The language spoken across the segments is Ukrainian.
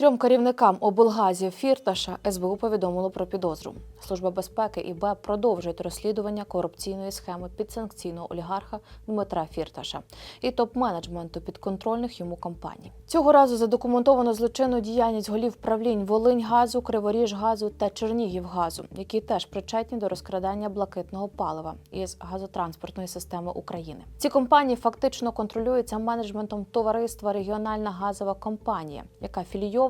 Трьом керівникам облгазів Фірташа СБУ повідомило про підозру. Служба безпеки і БЕП продовжують розслідування корупційної схеми підсанкційного олігарха Дмитра Фірташа і топ-менеджменту підконтрольних йому компаній. Цього разу задокументовано злочинну діяльність голів правлінь Волиньгазу, Криворіжгазу та Чернігівгазу, які теж причетні до розкрадання блакитного палива із газотранспортної системи України. Ці компанії фактично контролюються менеджментом товариства Регіональна газова компанія, яка філійована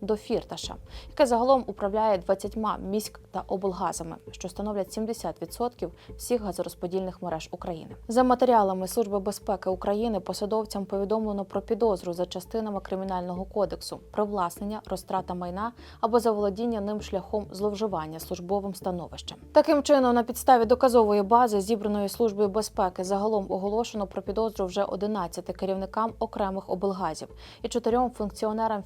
до Фірташа, яке загалом управляє 20 міськ та облгазами, що становлять 70% всіх газорозподільних мереж України. За матеріалами Служби безпеки України посадовцям повідомлено про підозру за частинами кримінального кодексу привласнення, розтрата майна або заволодіння ним шляхом зловживання службовим становищем. Таким чином, на підставі доказової бази, зібраної службою безпеки, загалом оголошено про підозру вже 11 керівникам окремих облгазів і чотирьом функціонерам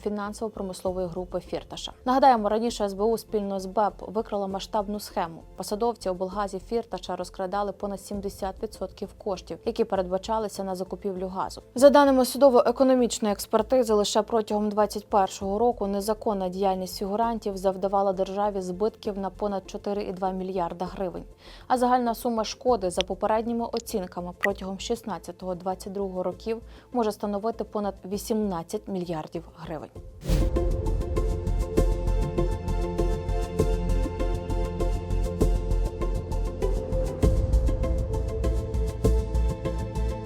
фінансово-промислової групи Фірташа. Нагадаємо, раніше СБУ спільно з БЕП викрила масштабну схему. Посадовці облгазів Фірташа розкрадали понад 70% коштів, які передбачалися на закупівлю газу. За даними судово-економічної експертизи, лише протягом 2021 року незаконна діяльність фігурантів завдавала державі збитків на понад 4,2 мільярда гривень. А загальна сума шкоди за попередніми оцінками протягом 16-22 років може становити понад 18 мільярдів гривень.